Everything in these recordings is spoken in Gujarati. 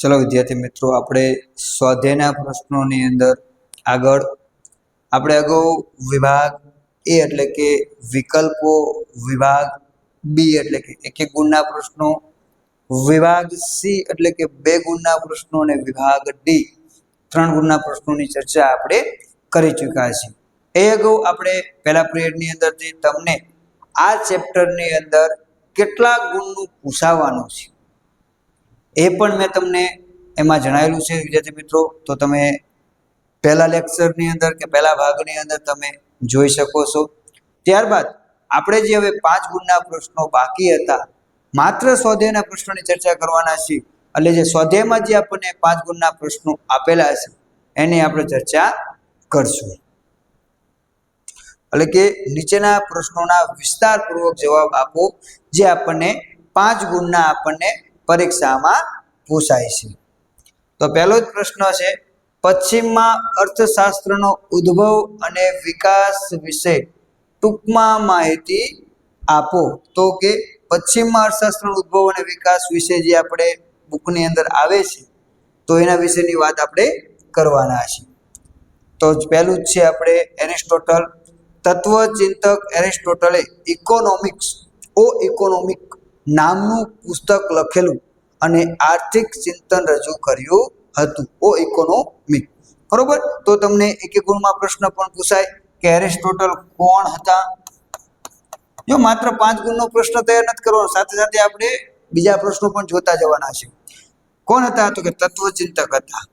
ચલો વિદ્યાર્થી મિત્રો, આપણે સ્વાધ્યાયના પ્રશ્નોની અંદર આગળ. આપણે અગાઉ વિભાગ એ એટલે કે વિકલ્પો વિભાગ બી એટલે કે એક એક ગુણના પ્રશ્નો, વિભાગ સી એટલે કે બે ગુણના પ્રશ્નો અને વિભાગ ડી ત્રણ ગુણના પ્રશ્નોની ચર્ચા આપણે કરી ચૂક્યા છીએ. એ અગાઉ આપણે પહેલા પિરિયડની અંદરથી તમને આ ચેપ્ટરની અંદર કેટલા ગુણનું પૂછાવાનું છે? એ પણ મેં તમને એમાં જણાવેલું છે, વિદ્યાર્થી મિત્રો. તો તમે પહેલા લેક્ચરની અંદર કે પહેલા ભાગની અંદર તમે જોઈ શકો છો. ત્યારબાદ આપણે જે હવે પાંચ ગુણના પ્રશ્નો બાકી હતા, માત્ર સ્વાધ્યાયના પ્રશ્નોની ચર્ચા કરવાના છીએ. એટલે જે સ્વાધ્યાયમાં જે આપણને પાંચ ગુણના પ્રશ્નો આપેલા છે, એની આપણે ચર્ચા કરશું. એટલે કે નીચેના પ્રશ્નોના વિસ્તારપૂર્વક જવાબ આપો, જે આપણને પાંચ ગુણના આપણને પરીક્ષામાં પૂછાય છે. તો પહેલો જ પ્રશ્ન છે, પશ્ચિમમાં અર્થશાસ્ત્રનો ઉદ્ભવ અને વિકાસ વિશે ટૂંકમાં માહિતી આપો. તો કે પશ્ચિમમાં અર્થશાસ્ત્રનો ઉદ્ભવ અને વિકાસ વિશે જે આપણે બુકની અંદર આવે છે, તો એના વિશેની વાત આપણે કરવાના છે. તો પહેલું જ છે આપણે એરિસ્ટોટલ. તત્વચિંતક એરિસ્ટોટલે ઇકોનોમિક્સ ઓ ઇકોનોમિક નામનું પુસ્તક લખેલું અને આર્થિક ચિંતન રજૂ કર્યું હતું. ઓ ઇકોનોમિક બરોબર? તો તમને એક એક ગુણમાં પ્રશ્ન પણ પૂછાય કે એરિસ્ટોટલ કોણ હતા? જો માત્ર પાંચ ગુણનો પ્રશ્ન તૈયાર નથી કરવાનો, સાથે સાથે આપણે બીજા પ્રશ્નો પણ જોતા જવાના છે. કોણ હતા? તો કે તત્વચિંતક હતા.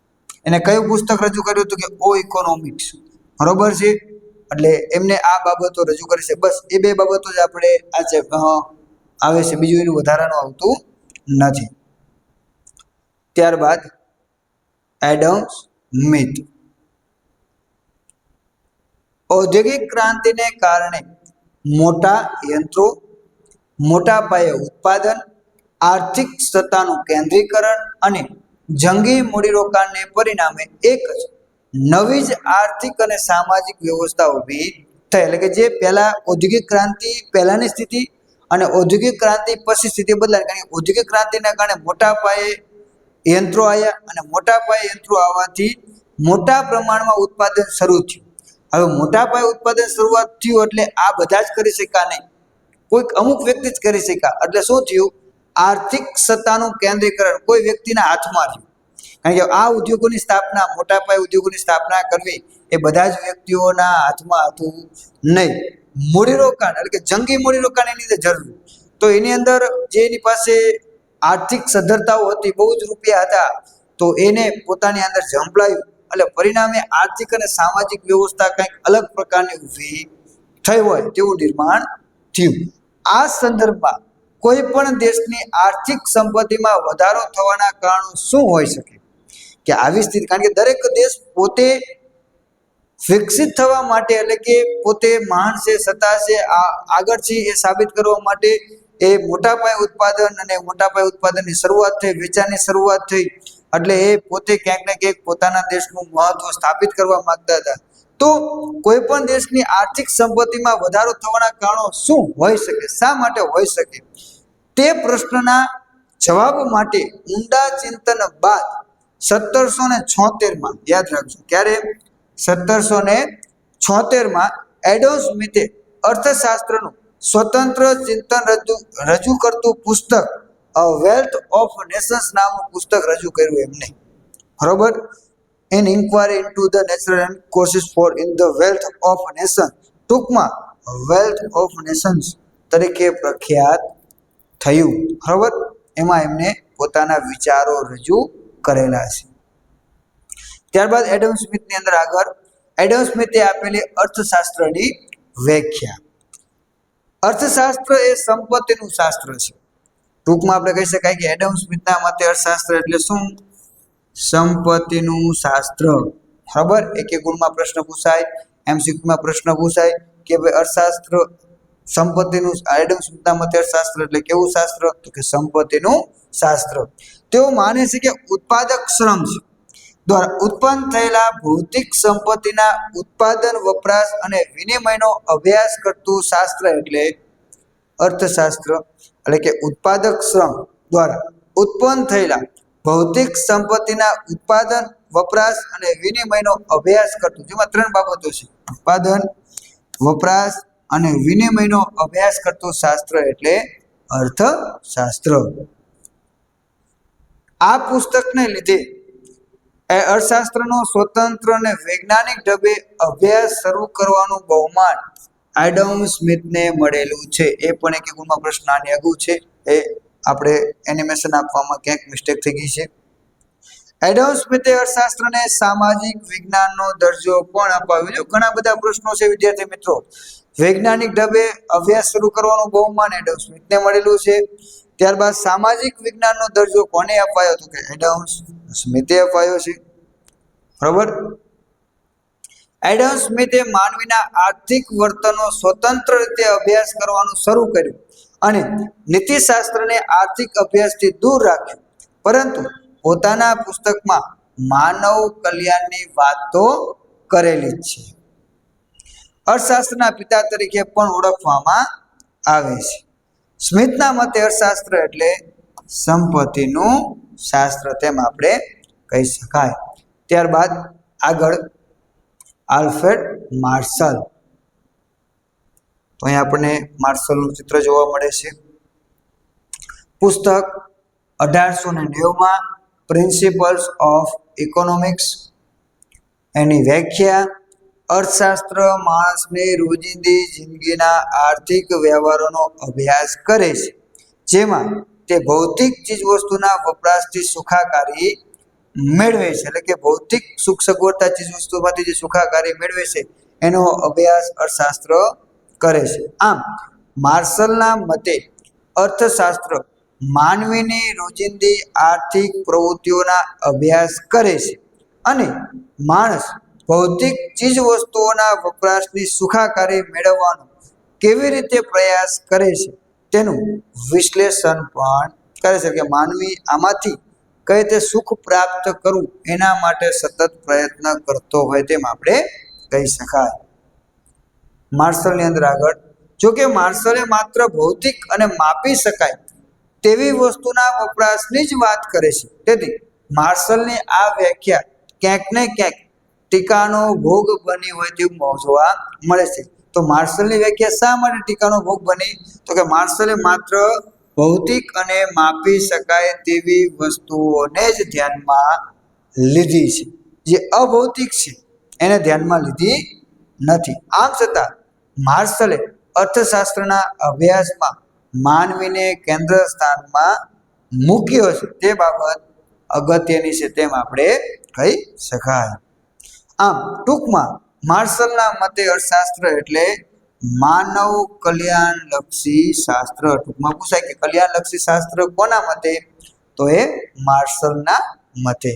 એને કયું પુસ્તક રજૂ કર્યું હતું કે ઓ ઇકોનોમિક્સ બરોબર છે? એટલે એમને આ બાબતો રજૂ કરી છે. બસ એ બે બાબતો જ આપણે આજે આવે છે. બીજું એનું વધારાનું આવતું નથી. ત્યારબાદ એડમ્સ મિથ ઔદ્યોગિક ક્રાંતિને કારણે મોટા યંત્રો, મોટા પાયે ઉત્પાદન, આર્થિક સત્તાનું કેન્દ્રીકરણ અને જંગી મૂડીરોકાણને પરિણામે એક જ નવી જ આર્થિક અને સામાજિક વ્યવસ્થા ઊભી થઈ. એટલે કે જે પહેલાં ઔદ્યોગિક ક્રાંતિ પહેલાંની સ્થિતિ અને ઔદ્યોગિક ક્રાંતિ પછી સ્થિતિ બદલાય. કારણ કે ઔદ્યોગિક ક્રાંતિના કારણે મોટા પાયે યંત્રો આવ્યા અને મોટા પાયે યંત્રો આવવાથી મોટા પ્રમાણમાં ઉત્પાદન શરૂ થયું. હવે મોટા પાયે ઉત્પાદન શરૂઆત થયું એટલે આ બધા જ કરી શક્યા નહીં. કોઈક અમુક વ્યક્તિ જ કરી શક્યા. એટલે શું થયું? આર્થિક સત્તાનું કેન્દ્રીકરણ કોઈ વ્યક્તિના હાથમાં રહ્યું. કારણ કે આ ઉદ્યોગોની સ્થાપના, મોટા પાયે ઉદ્યોગોની સ્થાપના કરવી એ બધા જ વ્યક્તિઓના હાથમાં હતું નહીં. મૂડીરોકાણ એટલે કે જંગી મૂડીરોકાણ એની અંદર જરૂર. તો એની અંદર જે એની પાસે આર્થિક સદ્ધરતાઓ હતી, બહુ જ રૂપિયા હતા, તો એને પોતાની અંદર ઝંપલાયું એટલે પરિણામે આર્થિક અને સામાજિક વ્યવસ્થા કંઈક અલગ પ્રકારની ઊભી થઈ હોય તેવું નિર્માણ થયું. આ સંદર્ભમાં કોઈ પણ દેશની આર્થિક સંપત્તિમાં વધારો થવાના કારણો શું હોઈ શકે? કે આવી સ્થિતિ, કારણ કે દરેક દેશ પોતે વિકસિત થવા માટે, એટલે કે પોતે મહાન છે સત્તા છે આગળ છે એ સાબિત કરવા માટે એ મોટા પાયે ઉત્પાદન અને મોટા પાયે ઉત્પાદનની શરૂઆત થઈ, વેચાણની શરૂઆત થઈ, એટલે એ પોતે ક્યાંક ને ક્યાંક પોતાના દેશનું મહત્વ સ્થાપિત કરવા માંગતા હતા. તો કોઈ પણ દેશની આર્થિક સંપત્તિમાં વધારો થવાના કારણો શું હોઈ શકે? શા માટે હોઈ શકે? તે પ્રશ્નના જવાબ માટે ઊંડા ચિંતન બાદ સત્તરસો ને છોતેરમાં, યાદ રાખજો, ક્યારે? સત્તરસો ને છોતેરમાં એડોમ સ્મિથે અર્થશાસ્ત્રનું સ્વતંત્ર ચિંતન રજૂ રજૂ કરતું પુસ્તક વેલ્થ ઓફ નેશન્સ નામનું પુસ્તક રજૂ કર્યું એમને. બરોબર? An inquiry into the natural and courses for in the wealth of nation ટૂંકમાં વેલ્થ ઓફ નેશન્સ તરીકે પ્રખ્યાત થયું. બરોબર? એમાં એમને પોતાના વિચારો રજૂ કરેલા છે. ત્યારબાદ એડમ સ્મિથની અંદર આગળ. એડમ સ્મિથે આપેલી અર્થશાસ્ત્રની વ્યાખ્યા. અર્થશાસ્ત્ર એ સંપત્તિનું શાસ્ત્ર છે. ટૂંકમાં આપણે કહી શકાય કે એડમ સ્મિથના મતે અર્થશાસ્ત્ર એટલે શું? સંપત્તિનું શાસ્ત્ર. બરાબર એક એક ગુણમાં પ્રશ્ન પૂછાય એમસીક્યુમાં પ્રશ્ન પૂછાય કે ભાઈ અર્થશાસ્ત્ર સંપત્તિનું એડમ સ્મિથના મતે અર્થશાસ્ત્ર એટલે કેવું શાસ્ત્ર? તો કે સંપત્તિનું શાસ્ત્ર. તેઓ માને છે કે ઉત્પાદક શ્રમ છે. દ્વારા ઉત્પન્ન થયેલા ભૌતિક સંપત્તિના ઉત્પાદન, વપરાશ અને વિનિમયનો અભ્યાસ કરતું શાસ્ત્ર એટલે અર્થશાસ્ત્ર, એટલે કે ઉત્પાદક શ્રમ દ્વારા ઉત્પન્ન થયેલા ભૌતિક સંપત્તિના ઉત્પાદન, વપરાશ અને વિનિમયનો અભ્યાસ કરતું. જેમાં ત્રણ બાબતો છે. ઉત્પાદન, વપરાશ અને વિનિમયનો અભ્યાસ કરતું શાસ્ત્ર એટલે અર્થશાસ્ત્ર. આ પુસ્તકને લીધે એ અર્થશાસ્ત્રનો સ્વતંત્ર અને વૈજ્ઞાનિક ઢબે અભ્યાસ શરૂ કરવાનું બહુમાન આઈડમ સ્મિથને મળેલું છે. એ પણ એક ગુણમાં પ્રશ્ન આની અગું છે. એ આપણે એનિમેશન આપવામાં ક્યાંક મિસ્ટેક થઈ ગઈ છે. એડમ સ્મિથે અર્થશાસ્ત્રને સામાજિક વિજ્ઞાનનો દરજ્જો પણ અપાવ્યો. ઘણા બધા પ્રશ્નો છે, વિદ્યાર્થી મિત્રો. વૈજ્ઞાનિક ઢબે અભ્યાસ શરૂ કરવાનું બહુમાન એડમ સ્મિથને મળેલું છે. ત્યારબાદ સામાજિક વિજ્ઞાનનો દરજ્જો કોને અપાયો તો કે એડમ સ્મિથે અપાયો છે. બરોબર? એડમ સ્મિથે માનવીના આર્થિક વર્તનનો સ્વતંત્ર રીતે અભ્યાસ કરવાનું શરૂ કર્યું અને નીતિશાસ્ત્રને આર્થિક અભ્યાસથી દૂર રાખ્યું. પરંતુ પોતાના પુસ્તકમાં માનવ કલ્યાણની વાતો કરેલી છે. અર્થશાસ્ત્રના પિતા તરીકે પણ ઓળખવામાં આવે છે. સ્મિથના મતે અર્થશાસ્ત્ર એટલે સંપત્તિનું શાસ્ત્ર તેમ આપણે કહી શકાય. ત્યારબાદ આગળ આલ્ફ્રેડ માર્શલ. તો અહીંયા આપણને માર્શલનું ચિત્ર જોવા મળે છે. પુસ્તક અઢારસો ને નેવુંમાં પ્રિન્સિપલ્સ ઓફ ઇકોનોમિક્સ એની વ્યાખ્યા અર્થશાસ્ત્ર માણસની રોજિંદી જિંદગીના આર્થિક વ્યવહારોનો અભ્યાસ કરે છે. જેમાં તે ભૌતિક ચીજવસ્તુના વપરાશથી સુખાકારી મેળવે છે. એટલે કે ભૌતિક સુખ સગવડતા ચીજવસ્તુમાંથી જે સુખાકારી મેળવે છે, એનો અભ્યાસ અર્થશાસ્ત્ર કરે છે. આમ, માર્શલના મતે અર્થશાસ્ત્ર માનવીની રોજિંદી આર્થિક પ્રવૃત્તિઓના અભ્યાસ કરે છે અને માણસ ભૌતિક ચીજ વસ્તુઓના વપરાશની સુખાકારી મેળવવાનો કેવી રીતે પ્રયાસ કરે છે તેનું વિશ્લેષણ પણ કરે છે. કે માનવી આમાંથી કઈ રીતે સુખ પ્રાપ્ત કરવું એના માટે સતત પ્રયત્ન કરતો હોય તેમ આપણે કહી શકાય. માર્શલની અંદર આગળ, જો કે માર્શલે માત્ર ભૌતિક અને માપી શકાય તેવી વસ્તુના વપરાશની જ વાત કરે છે. તેથી માર્શલની આ વ્યાખ્યા ક્યાંક ને ક્યાંક ટીકાનો ભોગ બની હોય તેવું જોવા મળે છે. તો માર્શલની વ્યાખ્યા શા માટે ટીકાનો ભોગ બની? તો કે માર્શલે માત્ર ભૌતિક અને માપી શકાય તેવી વસ્તુઓને જ ધ્યાનમાં લીધી છે. જે અભૌતિક છે, એને ધ્યાનમાં લીધી નથી. આમ છતાં, માર્શલે અર્થશાસ્ત્રના અભ્યાસમાં માનવીને કેન્દ્ર સ્થાનમાં મૂક્યો છે. તે બાબત અગત્યની છે તેમ આપણે કહી શકાય. આમ ટૂંકમાં માર્શલના મતે અર્થશાસ્ત્ર એટલે માનવ કલ્યાણલક્ષી શાસ્ત્ર. ટૂંકમાં પૂછાય કે કલ્યાણલક્ષી શાસ્ત્ર કોના મતે? તો એ માર્શલના મતે.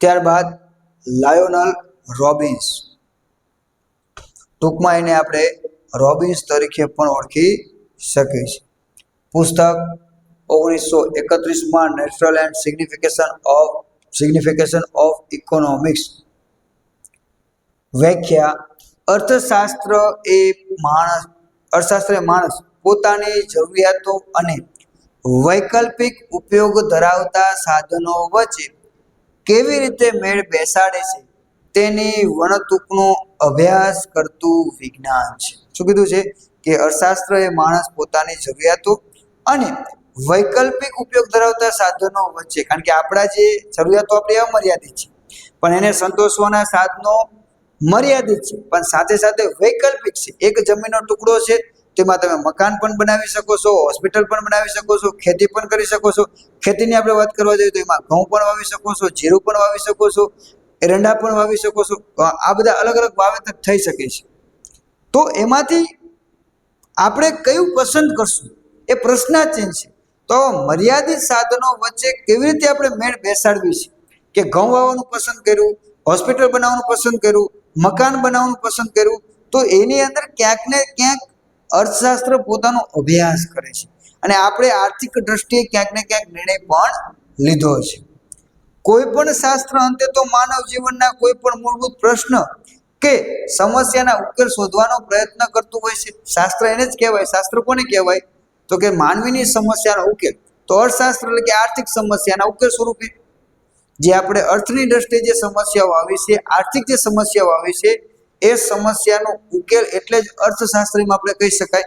ત્યારબાદ લાયોનલ રોબિન્સ. ટૂંકમાં એને આપણે રોબિન્સ તરીકે પણ ઓળખી શકીએ છીએ. પુસ્તક ઓગણીસો એકત્રીસમાં natural and signification of signification of economics વ્યાખ્યા, અર્થશાસ્ત્ર એ માણસ, અર્થશાસ્ત્ર એ માણસ પોતાની જરૂરિયાતો અને વૈકલ્પિક ઉપયોગ ધરાવતા સાધનો વચ્ચે કેવી રીતે મેળ બેસાડે છે તેની વણતુકનો અભ્યાસ કરતું વિજ્ઞાન છે. શું કીધું છે? કે અર્થશાસ્ત્ર એ માણસ પોતાની જરૂરિયાતો અને વૈકલ્પિક ઉપયોગ ધરાવતા સાધનો વચ્ચે, કારણ કે આપણા જે જરૂરિયાતો આપણી અમર્યાદિત છે. પણ એને સંતોષવાના સાધનો મર્યાદિત છે. પણ સાથે સાથે વૈકલ્પિક છે. એક જમીનનો ટુકડો છે, તેમાં તમે મકાન પણ બનાવી શકો છો, હોસ્પિટલ પણ બનાવી શકો છો, ખેતી પણ કરી શકો છો. ખેતીની આપણે વાત કરવા જઈએ તો એમાં ઘઉં પણ વાવી શકો છો, જીરું પણ વાવી શકો છો, એરંડા પણ વાવી શકો છો. આ બધા અલગ અલગ વાવેતર થઈ શકે છે. તો એમાંથી આપણે કયું પસંદ કરશું? એ પ્રશ્નાચિહ્ન છે. તો મર્યાદિત સાધનો વચ્ચે કેવી રીતે આપણે મેળ બેસાડવી છે? કે ઘઉં વાવવાનું પસંદ કર્યું, હોસ્પિટલ બનાવવાનું પસંદ કર્યું, મકાન બનાવવાનું પસંદ કર્યું, તો એની અંદર ક્યાંક ને ક્યાંક અર્થશાસ્ત્ર પોતાનો અભ્યાસ કરે છે. અને આપણે આર્થિક દ્રષ્ટિએ ક્યાંક ને ક્યાંક નિર્ણય પણ લીધો છે. કોઈ પણ શાસ્ત્ર અંતે તો માનવ જીવનના કોઈ પણ મૂળભૂત પ્રશ્ન કે સમસ્યાના ઉકેલ શોધવાનો પ્રયત્ન કરતું હોય છે. શાસ્ત્ર એને જ કહેવાય, શાસ્ત્ર કોને કહેવાય? તો કે માનવીની સમસ્યાનો ઉકેલ. તો અર્થશાસ્ત્ર એટલે કે આર્થિક સમસ્યાના ઉકેલ સ્વરૂપે. જે આપણે અર્થની દ્રષ્ટિએ જે સમસ્યાઓ આવી છે, આર્થિક જે સમસ્યાઓ આવી છે, એ સમસ્યાનો ઉકેલ એટલે જ અર્થશાસ્ત્રીમાં આપણે કહી શકાય.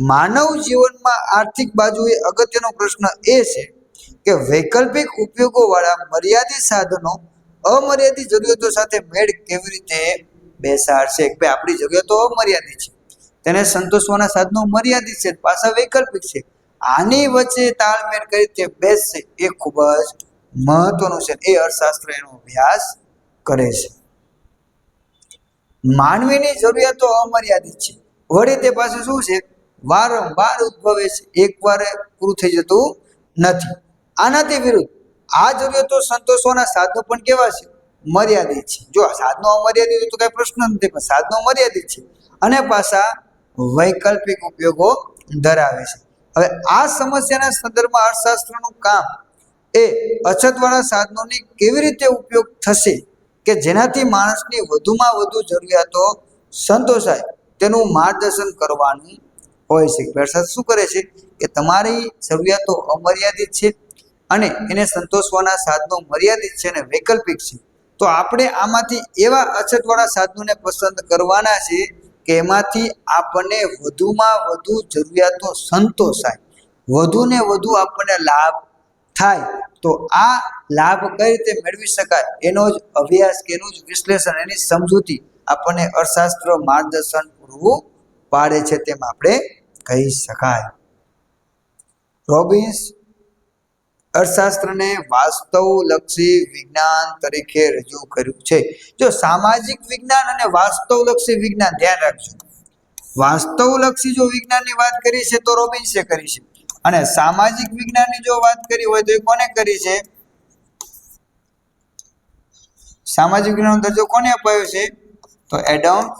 માનવ જીવનમાં આર્થિક બાજુએ અગત્યનો પ્રશ્ન એ છે કે વૈકલ્પિક ઉપયોગો વાળા મર્યાદિત સાધનો અમર્યાદિત જરૂરિયાતો સાથે મેળ કેવી રીતે બેસાડશે? કે ભાઈ આપણી જરૂરિયાતો અમર્યાદિત છે. તેને સંતોષવાના સાધનો મર્યાદિત છે, પાછા વૈકલ્પિક છે. આની વચ્ચે તાલમેલ કઈ બેસ્ટ બેસશે એ ખૂબ જ મહત્વનું છે. એ અર્થશાસ્ત્ર એનો અભ્યાસ કરે છે. માનવીની જરૂરિયાતો અમર્યાદિત છે. વળી તે પાસે શું છે? વારંવાર ઉદ્ભવે છે. એકવાર પૂરું થઈ જતું નથી. આનાથી વિરુદ્ધ આ જરૂરિયાતો સંતોષવાના સાધનો પણ કેવા છે? મર્યાદિત છે. જો સાધનો અમર્યાદિત તો કઈ પ્રશ્ન નથી, પણ સાધનો મર્યાદિત છે. અને પાછા વૈકલ્પિક ઉપયોગો ધરાવે છે. હવે આ સમસ્યાના સંદર્ભમાં અર્થશાસ્ત્રનું કામ એ અછતવાળા સાધનોની કેવી રીતે ઉપયોગ થશે કે જેનાથી માણસની વધુમાં વધુ જરૂરિયાતો સંતોષાય તેનું માર્ગદર્શન કરવાનું હોય છે. અર્થાત શું કરે છે કે તમારી જરૂરિયાતો અમર્યાદિત છે અને એને સંતોષવાના સાધનો મર્યાદિત છે અને વૈકલ્પિક છે. તો આપણે આમાંથી એવા અછતવાળા સાધનોને પસંદ કરવાના છે કે એમાંથી આપણને વધુમાં વધુ જરૂરિયાતો સંતોષાય. વધુને વધુ આપણને લાભ થાય. તો આ લાભ કઈ રીતે મેળવી શકાય? એનો જ અભ્યાસ કે એનું જ વિશ્લેષણ, એની સમજૂતી આપણને અર્થશાસ્ત્ર માર્ગદર્શન પૂરવું પાડે છે તેમ આપણે કહી શકાય. રોબિન્સ અર્થશાસ્ત્રને વાસ્તવલક્ષી વિજ્ઞાન તરીકે રજૂ કર્યું છે. જો સામાજિક વિજ્ઞાન અને વાસ્તવલક્ષી વિજ્ઞાન ધ્યાન રાખજો. વાસ્તવલક્ષી જો વિજ્ઞાનની વાત કરી છે તો રોબિન્સે કરી છે. અને સામાજિક વિજ્ઞાનની જો વાત કરી હોય તો એ કોને કરી છે? સામાજિક વિજ્ઞાનનો દરજ્જો કોને અપાયો છે? તો એડમ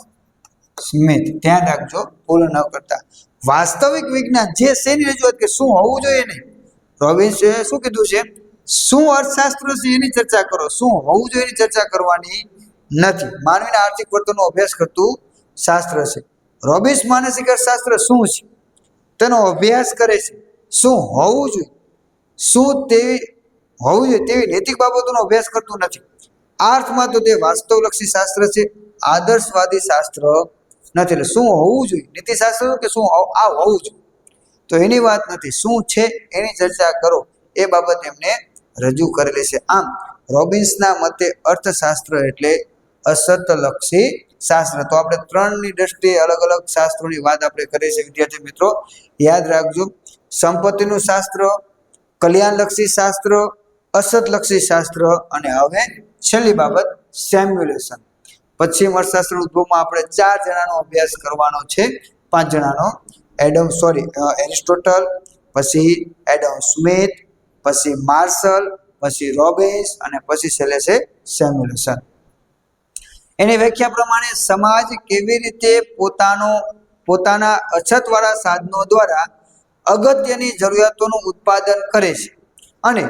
સ્મિથ. ધ્યાન રાખજો. ભૂલ ન કરતા. વાસ્તવિક વિજ્ઞાન જે શેની રજૂઆત કે શું હોવું જોઈએ નહીં. રોબિન્સે શું કીધું છે? શું અર્થશાસ્ત્ર છે એની ચર્ચા કરો. શું હોવું જોઈએ એની ચર્ચા કરવાની નથી. માનવીના આર્થિક વર્તનનો અભ્યાસ કરતું શાસ્ત્ર છે. રોબિન્સ માનસિક અર્થશાસ્ત્ર શું છે? તેનો અભ્યાસ કરે છે. શું હોવું જોઈએ? શું તેવી હોવું જોઈએ તેવી નૈતિક બાબતોનો અભ્યાસ કરતું નથી. અર્થમાં તો તે વાસ્તવલક્ષી શાસ્ત્ર છે. આદર્શવાદી શાસ્ત્ર નથી. એટલે શું હોવું જોઈએ? નીતિશાસ્ત્ર કે શું આ હોવું જોઈએ? તો એની વાત નથી. શું છે એની ચર્ચા કરો. એ બાબત એમને રજૂ કરેલી છે. આમ, રોબિન્સના મતે અર્થશાસ્ત્ર એટલે અસતલક્ષી શાસ્ત્ર. તો આપણે ત્રણની દ્રષ્ટિએ અલગ અલગ શાસ્ત્રોની વાત આપણે કરીએ છીએ વિદ્યાર્થી મિત્રો, યાદ રાખજો. સંપત્તિનું શાસ્ત્ર, કલ્યાણલક્ષી શાસ્ત્ર, અસતલક્ષી શાસ્ત્ર અને હવે છેલ્લી બાબત, સેમ્યુલેશન. પશ્ચિમ અર્થશાસ્ત્ર ઉદ્ભવમાં આપણે ચાર જણાનો અભ્યાસ કરવાનો છે. પાંચ જણાનો એડમ સોરી એરિસ્ટોટલ, પછી એડમ સ્મિથ, પછી માર્શલ, પછી રોબિન્સ, અને પછી છેલ્લે છે સેમ્યુલેશન. એની વ્યાખ્યા પ્રમાણે સમાજ કેવી રીતે પોતાનો, પોતાના અછતવાળા સાધનો દ્વારા અગત્યની જરૂરિયાતોનું ઉત્પાદન કરે છે અને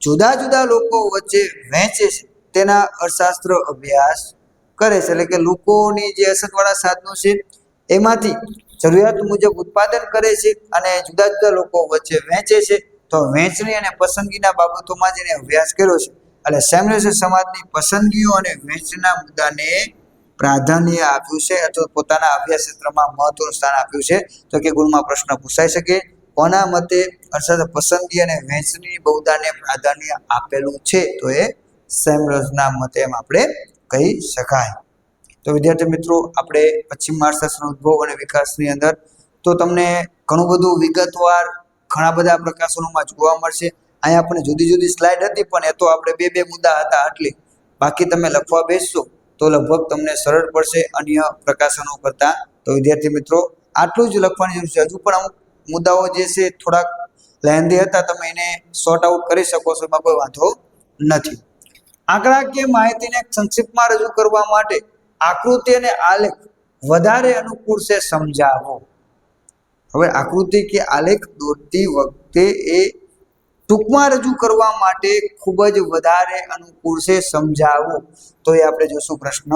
જુદા જુદા લોકો વચ્ચે વહેંચે છે તેના અર્થશાસ્ત્ર અભ્યાસ કરે છે. એટલે કે લોકોની જે અછતવાળા સાધનો છે, એમાંથી જરૂરિયાત મુજબ ઉત્પાદન કરે છે અને જુદા જુદા લોકો વચ્ચે વહેંચે છે, તો વહેંચણી અને પસંદગીના બાબતોમાં જેને અભ્યાસ કર્યો છે. એટલે સેમ્યુલેશન સમાજની પસંદગીઓ અને વહેંચના મુદ્દાને પ્રાધાન્ય આપ્યું છે, અથવા પોતાના અભ્યાસ ક્ષેત્રમાં મહત્વનું સ્થાન આપ્યું છે. તો કે ગુણમાં પ્રશ્ન પૂછાઈ શકે, કોના મતે અર્થાત પસંદગી અને વહેંચણી બહુદાને પ્રાધાન્ય આપેલું છે? તો એ સેમ્યુલેશનના મતે એમ આપણે કહી શકાય. તો વિદ્યાર્થી મિત્રો, આપણે પશ્ચિમ મહારાષ્ટ્રના ઉદ્ભવ અને વિકાસની અંદર તો તમને ઘણું બધું વિગતવાર ઘણા બધા પ્રકાશનોમાં જોવા મળશે. અહીંયા આપણે જુદી જુદી સ્લાઇડ હતી, પણ એ તો આપણે બે બે મુદ્દા હતા આટલી. બાકી તમે લખવા બેસશો તો લગભગ તમને સરળ પડશે અન્ય પ્રકાશનો કરતાં. તો વિદ્યાર્થી મિત્રો, આટલું જ લખવાની જરૂર છે. હજુ પણ અમુક મુદ્દાઓ જે છે થોડાક લેન્ધી હતા, તમે એને સોર્ટ આઉટ કરી શકો છો, એમાં કોઈ વાંધો નથી. આંકડાકીય માહિતીને સંક્ષિપ્તમાં રજૂ કરવા માટે આકૃતિ અને આલેખ વધારે અનુકૂળ છે સમજાવો હવે આકૃતિ કે આલેખ દોરતી વખતે એ ટૂંકમાં રજૂ કરવા માટે ખૂબ જ વધારે અનુકૂળ છે સમજાવો તો એ આપણે જોશું પ્રશ્ન.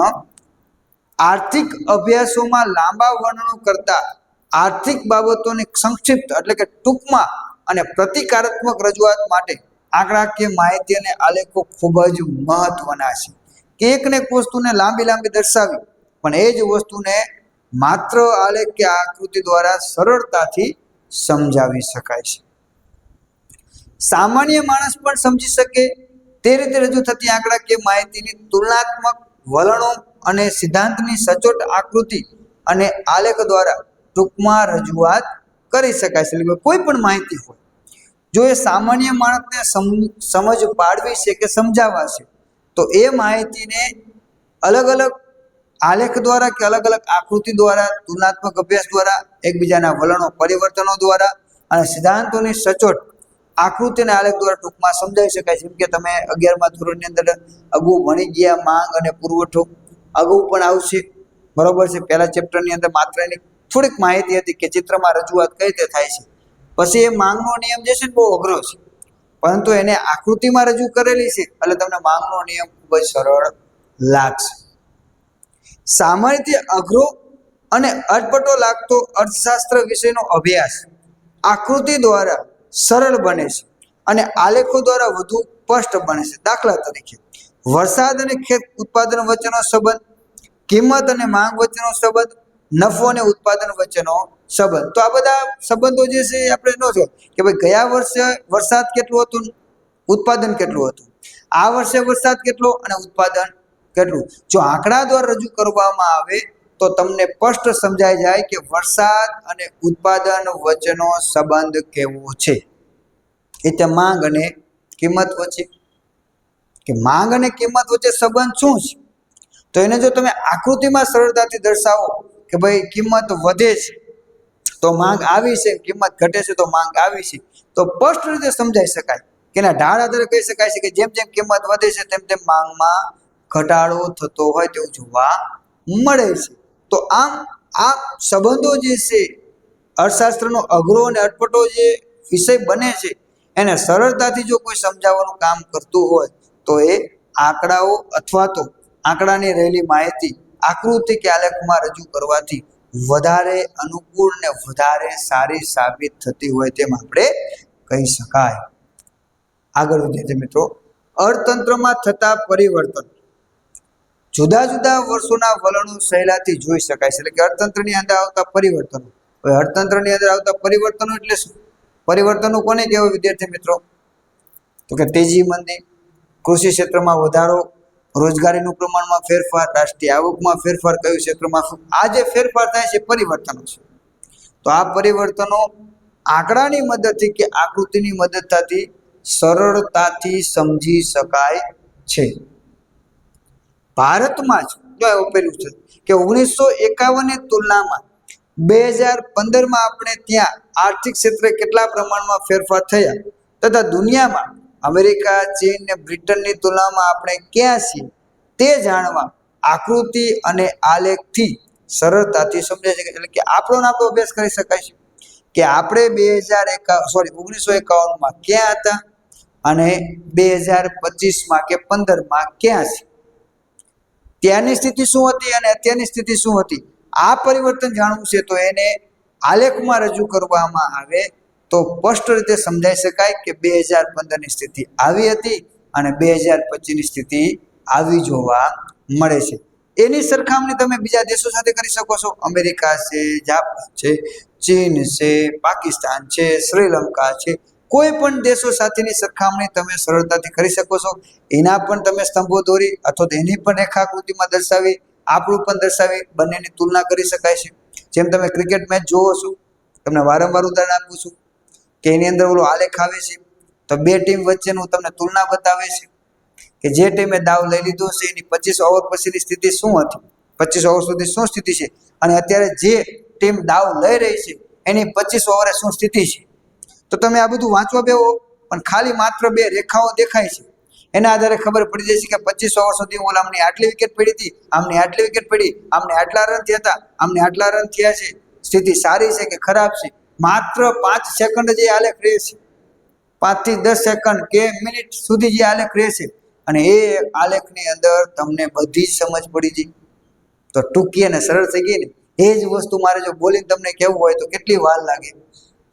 આર્થિક અભ્યાસોમાં લાંબા વર્ણનો કરતા આર્થિક બાબતોને સંક્ષિપ્ત એટલે કે ટૂંકમાં અને પ્રતિકારાત્મક રજૂઆત માટે આંકડાકીય માહિતી અને આલેખો ખૂબ જ મહત્વના છે. કે એકને એક વસ્તુને લાંબી લાંબી દર્શાવી, પણ એ જ વસ્તુને માત્ર આલેખ કે આકૃતિ દ્વારા સરળતાથી સમજાવી શકાય છે. સામાન્ય માણસ પણ સમજી શકે, તે રીતે રજૂ થતી આંકડાકીય માહિતીની તુલનાત્મક વલણો અને સિદ્ધાંતની સચોટ આકૃતિ અને આલેખ દ્વારા ટૂંકમાં રજૂઆત કરી શકાય છે. કોઈ પણ માહિતી હોય, જો એ સામાન્ય માણસને સમ- સમજ પાડવી છે કે સમજાવવા છે તો એ માહિતીને અલગ અલગ આલેખ દ્વારા કે અલગ અલગ આકૃતિ દ્વારા, તુલનાત્મક અભ્યાસ દ્વારા, એકબીજાના વલણો, પરિવર્તનો દ્વારા અને સિદ્ધાંતોની સચોટ આકૃતિ આલેખ દ્વારા ટૂંકમાં સમજાવી શકાય. જેમ કે તમે અગિયારમા ધોરણની અંદર અગાઉ ભણી ગયા, માંગ અને પુરવઠો. અગાઉ પણ આવશે. બરોબર છે? પહેલા ચેપ્ટરની અંદર માત્ર એની થોડીક માહિતી હતી કે ચિત્રમાં રજૂઆત કઈ રીતે થાય છે. પછી એ માંગનો નિયમ જે છે ને બહુ અઘરો છે. પરંતુ એને આકૃતિમાં રજૂ કરેલી છે, એટલે તમને માંગનો નિયમ ખૂબ જ સરળ લાગશે. સામાન્ય અઘરો અને અટપટો લાગતો અર્થશાસ્ત્ર વિષયનો અભ્યાસ આકૃતિ દ્વારા સરળ બને છે અને આલેખો દ્વારા વધુ સ્પષ્ટ બને છે. દાખલા તરીકે, વરસાદ અને ખેત ઉત્પાદન વચ્ચેનો સંબંધ, કિંમત અને માંગ વચ્ચેનો સંબંધ, નફો અને ઉત્પાદન વચ્ચેનો સંબંધ. તો આ બધા સંબંધો જે છે આપણે ન જો કે ભાઈ ગયા વર્ષે વરસાદ કેટલું હતું? ઉત્પાદન કેટલું હતું? આ વર્ષે વરસાદ કેટલો અને ઉત્પાદન કેટલું? જો આંકડા દ્વારા રજૂ કરવામાં આવે, તો તમને સ્પષ્ટ સમજાઈ જાય કે વરસાદ અને ઉત્પાદન વચ્ચેનો સંબંધ કેવો છે. એટલે માંગ અને કિંમત વચ્ચે. કે માંગ અને કિંમત વચ્ચે સંબંધ શું છે? તો એને જો તમે આકૃતિમાં સરળતાથી દર્શાવો કે ભાઈ કિંમત વધે છે. તો માંગ આવી છે, કિંમત ઘટે છે તો માંગ આવી છે. તો સ્પષ્ટ રીતે સમજાઈ શકાય કે એના ઢાળ આધારે કહી શકાય છે કે જેમ જેમ કિંમત વધે છે, તેમ તેમ માંગમાં ઘટાડો થતો હોય તેવું જોવા મળે છે. તો આમ, આ સંબંધો જે છે, અર્થશાસ્ત્રનો અઘરો અને અટપટો જે વિષય બને છે, એને સરળતાથી જો કોઈ સમજાવવાનું કામ કરતું હોય, તો એ આંકડાઓ અથવા તો આંકડાની રહેલી માહિતી આકૃતિ કે આલેખમાં રજૂ કરવાથી વધારે અનુકૂળ ને વધારે સારી સાબિત થતી હોય તેમ આપણે કહી શકાય. આગળ વિદ્યાર્થી મિત્રો. અર્થતંત્રમાં થતા પરિવર્તન. જુદા જુદા વર્ષોના વલણો સહેલાથી જોઈ શકાય છે. એટલે કે અર્થતંત્રની અંદર આવતા પરિવર્તનો. હવે અર્થતંત્રની અંદર આવતા પરિવર્તનો એટલે શું? પરિવર્તનો કોને કહેવાય વિદ્યાર્થી મિત્રો? તો કે તેજી મંદી. કૃષિ ક્ષેત્રમાં વધારો રોજગારીનું પ્રમાણમાં ફેરફાર, રાષ્ટ્રીય આવકમાં ફેરફાર કયું ક્ષેત્રમાં? આ જે ફેરફાર થાય છે પરિવર્તનો છે. તો આ પરિવર્તનો આંકડાની મદદથી કે આકૃતિની મદદતાથી સરળતાથી સમજી શકાય છે. ભારતમાં જ જો એવું પેલું છે કે ઓગણીસો એકાવનની તુલનામાં બે હજાર પંદરમાં આપણે ત્યાં આર્થિક ક્ષેત્રે કેટલા પ્રમાણમાં ફેરફાર થયા? તથા દુનિયામાં અમેરિકા, ચીન ને બ્રિટનની તુલનામાં આપણે ક્યાં છીએ તે જાણવા આકૃતિ અને આલેખથી સરળતાથી સમજાય છે. એટલે કે આપણો આપણો અભ્યાસ કરી શકાય છે. કે આપણે બે હજાર એકા સોરી ઓગણીસો એકાવનમાં ક્યાં હતા અને બે હજાર પચીસમાં કે પંદરમાં ક્યાં છે? ત્યાંની સ્થિતિ શું હતી અને અત્યારની સ્થિતિ શું હતી? આ પરિવર્તન જાણવું છે તો એને આલેખમાં રજૂ કરવામાં આવે તો સ્પષ્ટ રીતે સમજાઈ શકાય કે બે હજાર પંદરની સ્થિતિ આવી હતી અને બે હજાર પચીસની સ્થિતિ આવી જોવા મળે છે. એની સરખામણી તમે બીજા દેશો સાથે કરી શકો છો. અમેરિકા છે, જાપાન છે, ચીન છે, પાકિસ્તાન છે, શ્રીલંકા છે. કોઈ પણ દેશો સાથેની સરખામણી તમે સરળતાથી કરી શકો છો. એના પણ તમે સ્તંભો દોરી અથવા તો એની પણ રેખાકૃતિમાં દર્શાવી, આપણું પણ દર્શાવી, બંનેની તુલના કરી શકાય છે. જેમ તમે ક્રિકેટ મેચ જોવો છો, તમને વારંવાર ઉદાહરણ આપું છું. કે એની અંદર ઓલો આલેખ આવે છે, તો બે ટીમ વચ્ચેનું તમને તુલના બતાવે છે કે જે ટીમે દાવ લઈ લીધો છે, એની પચીસ ઓવર પછીની સ્થિતિ શું હતી? પચીસ ઓવર સુધી શું સ્થિતિ છે? અને અત્યારે જે ટીમ દાવ લઈ રહી છે, એની પચીસ ઓવરે શું સ્થિતિ છે? તો તમે આ બધું વાંચવા બેવો પણ ખાલી માત્ર બે રેખાઓ દેખાય છે. એના આધારે ખબર પડી જશે કે પચીસ ઓવર સુધી ઓલા આમની આટલી વિકેટ પડી હતી, આમની આટલી વિકેટ પડી, આમને આટલા રન થયા હતા, આમને આટલા રન થયા છે. સ્થિતિ સારી છે કે ખરાબ છે? માત્ર પાંચ સેકન્ડ જે આલેખ રહે છે પાંચથી દસ સેકન્ડ કે મિનિટ સુધી જે આલેખ રહેશે. અને એ આલેખની અંદર તમને બધી જ સમજ પડી જઈ તો ટૂંકી અને સરળ થઈ ગઈ ને. એ જ વસ્તુ મારે જો બોલીને તમને કહેવું હોય તો કેટલી વાર લાગે?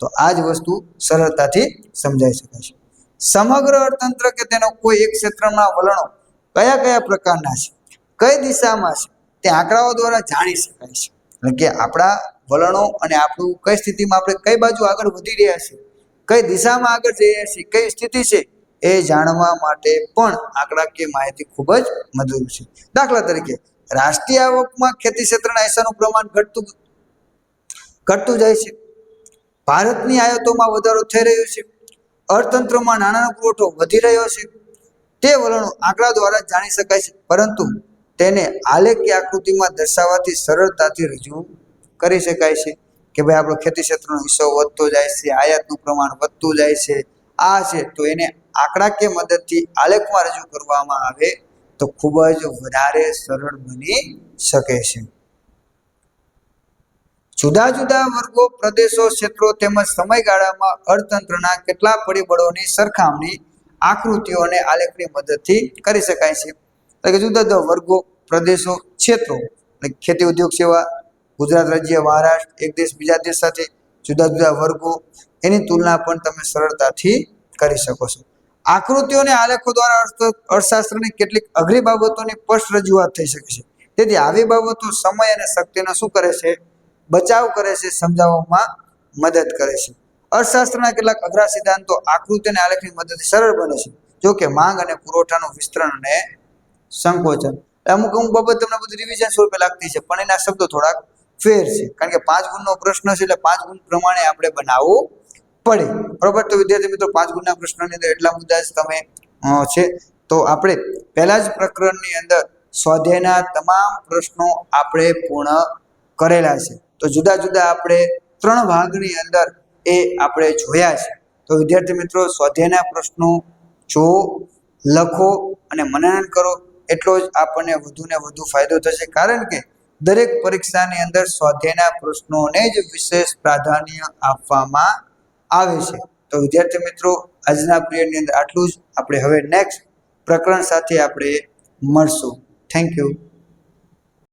તો આ જ વસ્તુ સરળતાથી સમજાઈ શકાય છે. સમગ્ર અર્થતંત્ર કે તેનો કોઈ એક ક્ષેત્રના વલણો કયા કયા પ્રકારના છે? કઈ દિશામાં છે? તે આંકડાઓ દ્વારા જાણી શકાય છે. કે આપણા વલણો અને આપણું કઈ સ્થિતિમાં આપણે કઈ બાજુ આગળ વધી રહ્યા છીએ, કઈ દિશામાં આગળ જઈ રહ્યા છીએ, કઈ સ્થિતિ છે, એ જાણવા માટે પણ આંકડાકીય માહિતી ખૂબ જ મદદરૂપ છે. દાખલા તરીકે, રાષ્ટ્રીય આવકમાં ખેતી ક્ષેત્રના હિસ્સાનું પ્રમાણ ઘટતું ઘટતું જાય છે. ભારતની આયાતોમાં વધારો થઈ રહ્યો છે. અર્થતંત્રમાં નાણાંનો પુરવઠો વધી રહ્યો છે. તે વલણો આંકડા દ્વારા જાણી શકાય છે. પરંતુ તેને આલેખી આકૃતિમાં દર્શાવવાથી સરળતાથી રજૂ કરી શકાય છે કે ભાઈ આપણો ખેતી ક્ષેત્રનો હિસ્સો વધતો જાય છે, આયાતનું પ્રમાણ વધતું જાય છે, આ છે. તો એને આંકડાકીય મદદથી આલેખમાં રજૂ કરવામાં આવે તો ખૂબ જ વધારે સરળ બની શકે છે. જુદા જુદા વર્ગો, પ્રદેશો, ક્ષેત્રો તેમજ સમયગાળામાં અર્થતંત્રના કેટલા પરિબળોની સરખામણી આકૃતિઓને આલેખની મદદથી કરી શકાય છે. કે જુદા જુદા વર્ગો, પ્રદેશો, ક્ષેત્રો એટલે ખેતી ઉદ્યોગ સેવા, ગુજરાત રાજ્ય, મહારાષ્ટ્ર, એક દેશ, બીજા દેશ સાથે જુદા જુદા વર્ગો, એની તુલના પણ તમે સરળતાથી કરી શકો છો. આકૃતિઓ અને આલેખો દ્વારા અર્થ, અર્થશાસ્ત્રની કેટલીક અઘરી બાબતોની સ્પષ્ટ રજૂઆત થઈ શકે છે. તેથી આવી બાબતો સમય અને શક્તિનો શું કરે છે? બચાવ કરે છે, સમજાવવામાં મદદ કરે છે. અર્થશાસ્ત્રના કેટલાક અઘરા સિદ્ધાંતો આકૃતિ અને આલેખની મદદથી સરળ બને છે. જો કે માંગ અને પુરવઠાનું વિસ્તરણ અને સંકોચન અમુક અમુક બાબત તમને બધું રિવિઝન સ્વરૂપે લાગતી છે. પણ એના શબ્દો થોડાક ફેર છે. કારણ કે પાંચ ગુણનો પ્રશ્ન છે એટલે પાંચ ગુણ પ્રમાણે આપણે બનાવવું પડે. બરોબર? તો વિદ્યાર્થી મિત્રો, પાંચ ગુણના પ્રશ્નની અંદર એટલા મુદ્દા જ તમે છે. તો આપણે પહેલા જ પ્રકરણની અંદર સ્વાધ્યાયના તમામ પ્રશ્નો આપણે પૂર્ણ કરેલા છે. તો જુદા જુદા આપણે ત્રણ ભાગની અંદર એ આપણે જોયા છે. તો વિદ્યાર્થી મિત્રો, સ્વાધ્યાયના પ્રશ્નો જો લખો અને મનન કરો. એટલો જ આપણને વધુ ને વધુ ફાયદો થશે. કારણ કે દરેક પરીક્ષાની અંદર સ્વાધ્યાયના પ્રશ્નોને જ વિશેષ પ્રાધાન્ય આપવામાં આવે છે. તો વિદ્યાર્થી મિત્રો, આજના પીરિયડની અંદર આટલું જ. આપણે હવે નેક્સ્ટ પ્રકરણ સાથે આપણે મળશું. Thank you